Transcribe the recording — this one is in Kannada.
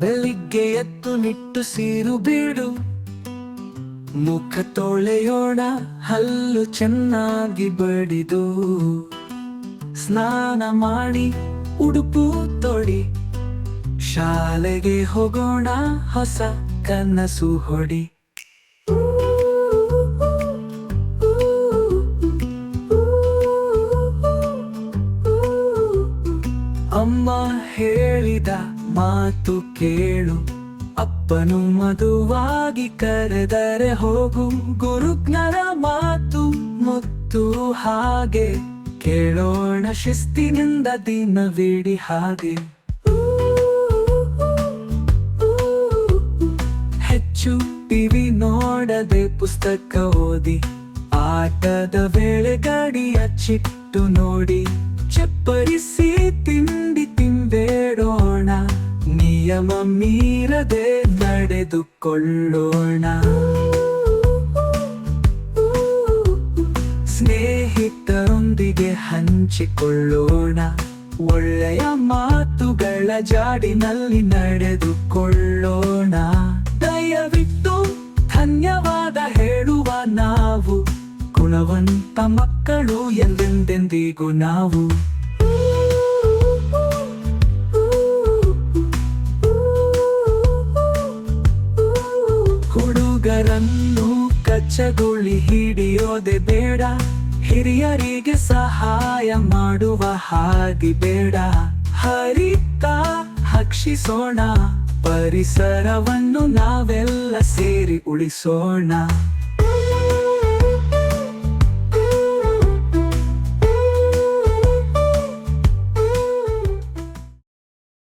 ಬೆಳಿಗ್ಗೆ ಎತ್ತು ನಿಟ್ಟು ಸೀರು ಬೀಡು. ಮುಖ ತೊಳೆಯೋಣ, ಹಲ್ಲು ಚೆನ್ನಾಗಿ ಬಡಿದು. ಸ್ನಾನ ಮಾಡಿ, ಉಡುಪು ತೊಡಿ ಶಾಲೆಗೆ ಹೋಗೋಣ, ಹೊಸ ಕನಸು ಹೊಡಿ. ಹೇಳಿದ ಮಾತು ಕೇಳು. ಅಪ್ಪನು ಮಧುವಾಗಿ ಕರೆದರೆ ಹೋಗು. ಗುರುಜ್ಞರ ಮಾತು ಮುತ್ತು ಹಾಗೆ. ಕೇಳೋಣ ಶಿಸ್ತಿನಿಂದ ದಿನವಿಡಿ ಹಾಗೆ. ಹೆಚ್ಚು ಟಿವಿ ನೋಡದೆ ಪುಸ್ತಕ ಓದಿ. ಆಟದ ವೇಳೆ ಗಾಡಿಯ ಚಿಟ್ಟು ನೋಡಿ. ಚಪ್ಪರಿಸಿ ನಿಯಮ ಮೀರದೆ ನಡೆದುಕೊಳ್ಳೋಣ. ಸ್ನೇಹಿತರೊಂದಿಗೆ ಹಂಚಿಕೊಳ್ಳೋಣ. ಒಳ್ಳೆಯ ಮಾತುಗಳ ಜಾಡಿನಲ್ಲಿ ನಡೆದುಕೊಳ್ಳೋಣ. ದಯವಿಟ್ಟು ಧನ್ಯವಾದ ಹೇಳುವ ನಾವು. ಗುಣವಂತ ಮಕ್ಕಳು ಎಂದೆಂದೆಂದಿಗೂ ನಾವು. ಹುಡುಗರನ್ನು ಕಚ್ಚಗುಳಿ ಹಿಡಿಯೋದೆ ಬೇಡ. ಹಿರಿಯರಿಗೆ ಸಹಾಯ ಮಾಡುವ ಹಾಗೆ ಬೇಡ. ಹರಿತ ಹಕ್ಷಿಸೋಣ. ಪರಿಸರವನ್ನು ನಾವೆಲ್ಲ ಸೇರಿ ಉಳಿಸೋಣ.